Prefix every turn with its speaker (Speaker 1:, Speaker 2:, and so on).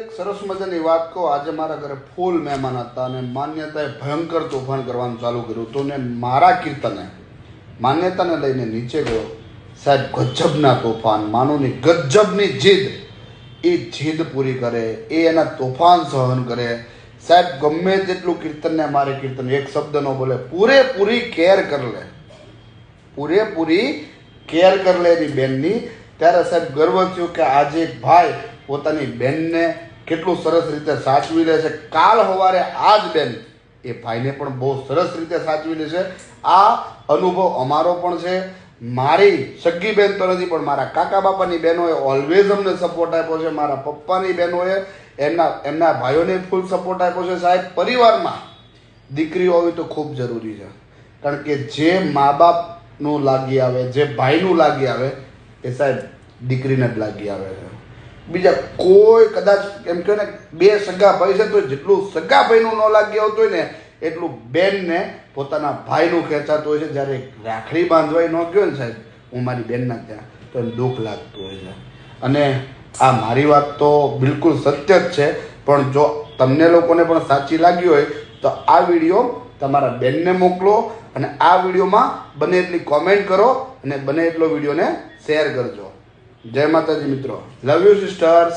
Speaker 1: એક સરસ મજાની વાત કહું. આજે મારા ઘરે ફૂલ મહેમાન હતા અને માન્યતાએ ભયંકર તોફાન કરવાનું ચાલુ કર્યું હતું ને મારા કીર્તને, માન્યતાને લઈને નીચે ગયો. સાહેબ, ગજબના તોફાન માનોની ગજબની જીદ. એ જીદ પૂરી કરે, એ એના તોફાન સહન કરે. સાહેબ, ગમે તેટલું કીર્તનને મારે કીર્તન, એક શબ્દ ન બોલે, પૂરેપૂરી કેર કર લે. પૂરેપૂરી કેર કર લે એની બેનની. ત્યારે સાહેબ ગર્વ થયું કે આજે એક ભાઈ પોતાની બેનને કેટલું સરસ રીતે સાચવી લે છે. કાલ સવારે આ જ બેન, એ ભાઈને પણ બહુ સરસ રીતે સાચવી લે છે. આ અનુભવ અમારો પણ છે. મારી સગી બેન તો નથી પણ મારા કાકા બાપાની બહેનોએ ઓલવેઝ અમને સપોર્ટ આપ્યો છે. મારા પપ્પાની બહેનોએ એમના એમના ભાઈઓને ફૂલ સપોર્ટ આપ્યો છે. સાહેબ, પરિવારમાં દીકરી હોવી તો ખૂબ જરૂરી છે. કારણ કે જે મા બાપનું લાગી આવે, જે ભાઈનું લાગી આવે, એ સાહેબ દીકરીને જ લાગી આવે છે. બીજા કોઈ કદાચ એમ કહે ને, બે સગા ભાઈ છે તો જેટલું સગા ભાઈનું ન લાગી આવતું હોય ને, એટલું બેનને પોતાના ભાઈનું ખેંચાતું હોય છે. જ્યારે રાખડી બાંધવાય ન ગયો ને સાહેબ, હું મારી બેનના ત્યાં, તો દુઃખ લાગતું હોય છે. અને આ મારી વાત તો બિલકુલ સત્ય જ છે, પણ જો તમને લોકોને પણ સાચી લાગી હોય, તો આ વીડિયો તમારા બેનને મોકલો અને આ વિડીયોમાં બને એટલી કોમેન્ટ કરો અને બને એટલો વિડીયોને શેર કરજો. જય માતાજી મિત્રો. Love you sisters